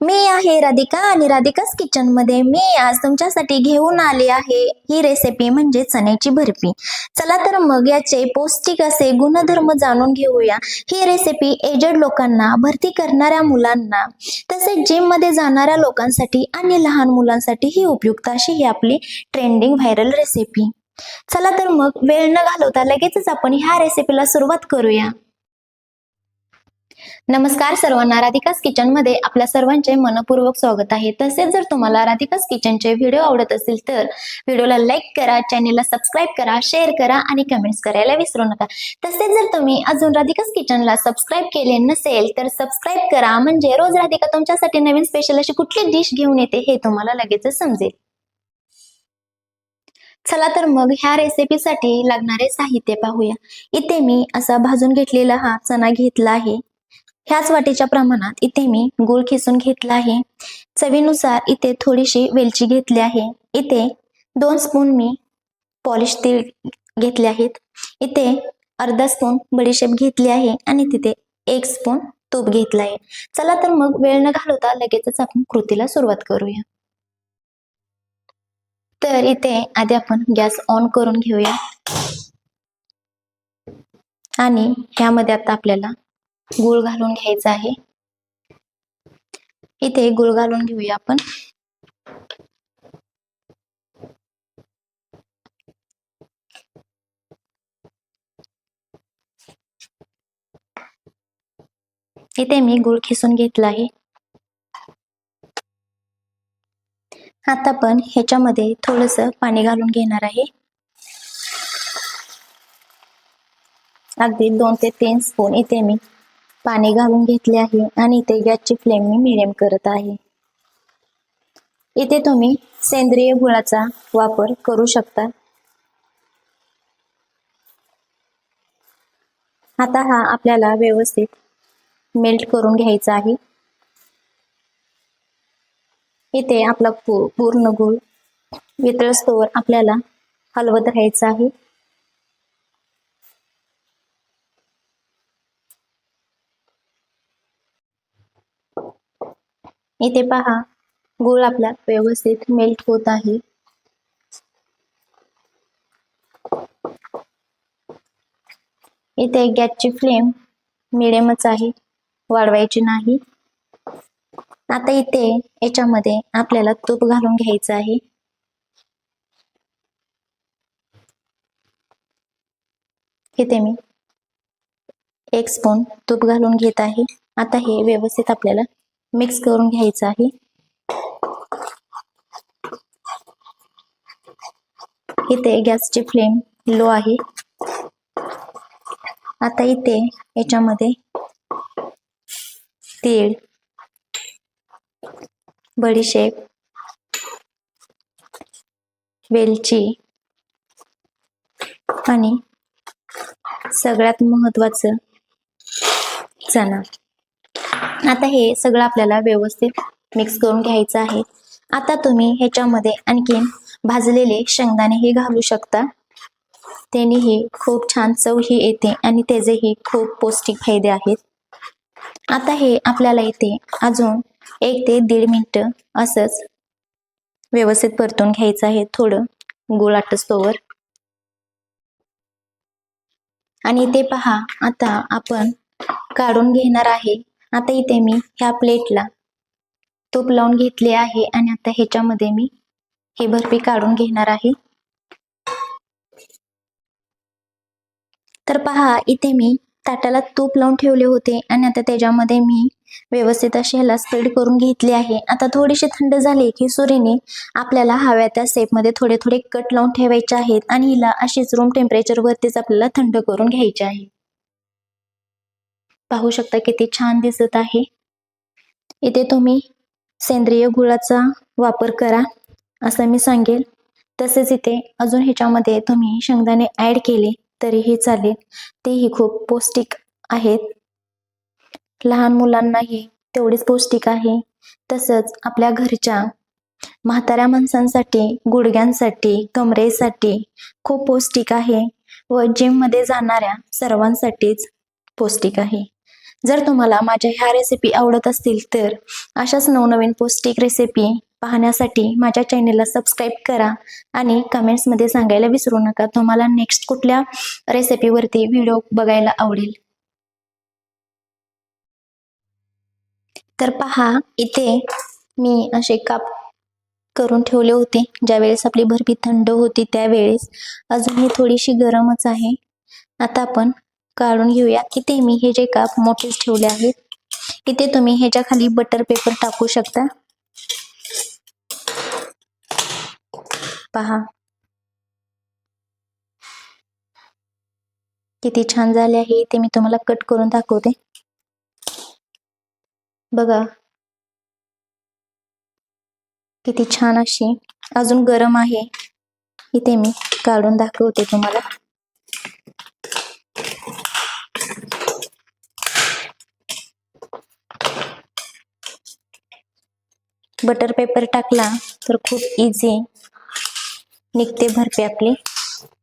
मी आहे राधिका आणि राधिकाच किचनमध्ये मी आज तुमच्यासाठी घेऊन आले आहे ही रेसिपी म्हणजे चण्याची बर्फी. चला तर मग याचे पौष्टिक असे गुणधर्म जाणून घेऊया. ही रेसिपी एजड लोकांना भरती करणाऱ्या मुलांना तसेच जिममध्ये जाणाऱ्या लोकांसाठी आणि लहान मुलांसाठी ही उपयुक्त अशी ही आपली ट्रेंडिंग व्हायरल रेसिपी चला तर मग वेळ न घालवता लगेचच आपण ह्या रेसिपीला सुरुवात करूया. नमस्कार सर्वांना राधिकास किचनमध्ये आपल्या सर्वांचे मनपूर्वक स्वागत आहे. तसेच जर तुम्हाला राधिकास किचनचे व्हिडिओ आवडत असतील तर व्हिडिओला लाईक करा चॅनेलला सबस्क्राईब करा शेअर करा आणि कमेंट्स करायला विसरू नका. तसेच जर तुम्ही अजून राधिकास किचनला सबस्क्राईब केले नसेल तर सबस्क्राईब करा. म्हणजे रोज राधिका तुमच्यासाठी नवीन स्पेशल अशी कुठली डिश घेऊन येते हे तुम्हाला लगेचच समजेल. चला तर मग ह्या रेसिपीसाठी लागणारे साहित्य पाहूया. इथे मी असा भाजून घेतलेला हा चणा घेतला आहे. ह्याच वाटीच्या प्रमाणात इथे मी गूळ खिसून घेतला आहे. चवीनुसार इथे थोडीशी वेलची घेतली आहे. इथे दोन स्पून मी पॉलिश तीळ घेतले आहेत. इथे अर्धा स्पून बडीशेप घेतली आहे आणि तिथे एक स्पून तूप घेतला आहे. चला तर मग वेळ न घालवता लगेचच आपण कृतीला सुरुवात करूया. तर इथे आधी आपण गॅस ऑन करून घेऊया. आणि ह्यामध्ये आता आपल्याला गुळ घालून घ्यायचा आहे. इथे गुळ घालून घेऊया आपण. इथे मी गुळ खिसून घेतला आहे. आता पण ह्याच्यामध्ये थोडस पाणी घालून घेणार आहे. अगदी दोन ते तीन स्पून इथे मी पाणी घालून घेतले आहे आणि इथे गॅसची फ्लेम मी मिडियम करत आहे. इथे तुम्ही सेंद्रिय गुळाचा वापर करू शकता. आता हा आपल्याला व्यवस्थित मेल्ट करून घ्यायचा आहे. इथे आपला पूर्ण गुळ वितळस्तोवर आपल्याला हलवत राहायचं आहे. इथे पहा. गुळ आपला व्यवस्थित मेल्ट होत आहे. इथे गॅसची फ्लेम मिडियमच आहे. वाढवायची नाही. आता इथे याच्यामध्ये आपल्याला तूप घालून घ्यायचं आहे. इथे मी एक स्पून तूप घालून घेत आहे. आता हे व्यवस्थित आपल्याला मिक्स करून घ्यायचं आहे. इथे गॅसची फ्लेम लो आहे. आता इथे याच्यामध्ये तीळ बडीशेप वेलची आणि सगळ्यात महत्वाचं चणा. आता हे सगळं आपल्याला व्यवस्थित मिक्स करून घ्यायचं आहे. आता तुम्ही ह्याच्यामध्ये आणखीन भाजलेले शेंगदाणे हे घालू शकता. त्यानेही खूप छान चव ही येते आणि त्याचेही खूप पौष्टिक फायदे आहेत. आता हे आपल्याला इथे अजून एक ते दीड मिनिट असंच व्यवस्थित परतून घ्यायचं आहे थोडं गुळाटस्तोवर आणि ते पहा आता आपण काढून घेणार आहे आता इथे मी ह्या प्लेटला तूप लावून घेतले आहे आणि आता ह्याच्यामध्ये मी हे बर्फी काढून घेणार आहे. तर पहा इथे मी ताटाला तूप लावून ठेवले होते आणि आता त्याच्यामध्ये मी व्यवस्थित असे ह्याला स्प्रेड करून घेतले आहे. आता थोडीशी थंड झाली की सुरीने आपल्याला हव्या त्या सेपमध्ये थोडे थोडे कट लावून ठेवायचे आहेत आणि हिला अशीच रूम टेम्परेचर वरतीच आपल्याला थंड करून घ्यायचे आहे. पाहू शकता किती छान दिसत आहे. इथे तुम्ही सेंद्रिय गुळाचा वापर करा असं मी सांगेल. तसेच इथे अजून ह्याच्यामध्ये तुम्ही शेंगदाणे ऍड केले तरीही चालेल. तेही खूप पौष्टिक आहेत. लहान मुलांनाही तेवढेच पौष्टिक आहे. तसंच आपल्या घरच्या म्हाताऱ्या माणसांसाठी गुडघ्यांसाठी कमरेसाठी खूप पौष्टिक आहे व जिममध्ये जाणाऱ्या सर्वांसाठीच पौष्टिक आहे. जर तुम्हाला माझ्या ह्या रेसिपी आवडत असतील तर अशाच नवनवीन पौष्टिक रेसिपी पाहण्यासाठी माझ्या चॅनेलला सबस्क्राईब करा आणि कमेंट्समध्ये सांगायला विसरू नका. तुम्हाला नेक्स्ट कुठल्या रेसिपीवरती व्हिडिओ बघायला आवडेल? तर पहा इथे मी असे काप करून ठेवले होते. ज्यावेळेस आपली बर्फी थंड होती त्यावेळेस अजून ही थोडीशी गरमच आहे. आता आपण काढून घेऊया. इथे मी हे जे काप मोठेच ठेवले आहेत इथे तुम्ही ह्याच्या खाली बटर पेपर टाकू शकता. पहा. किती छान झाले आहे. ते मी तुम्हाला कट करून दाखवते. बघा. किती छान अशी अजून गरम आहे. इथे मी काढून दाखवते तुम्हाला. बटर पेपर टाकला तर खूप इझी निघते भरपे आपली.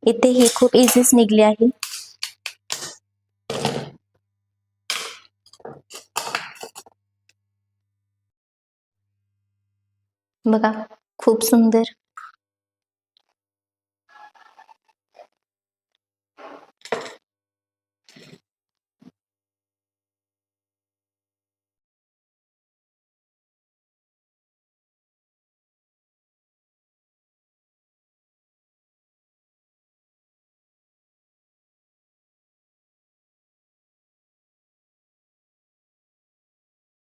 इथे ही खूप इझीच निघली आहे. बघा खूप सुंदर.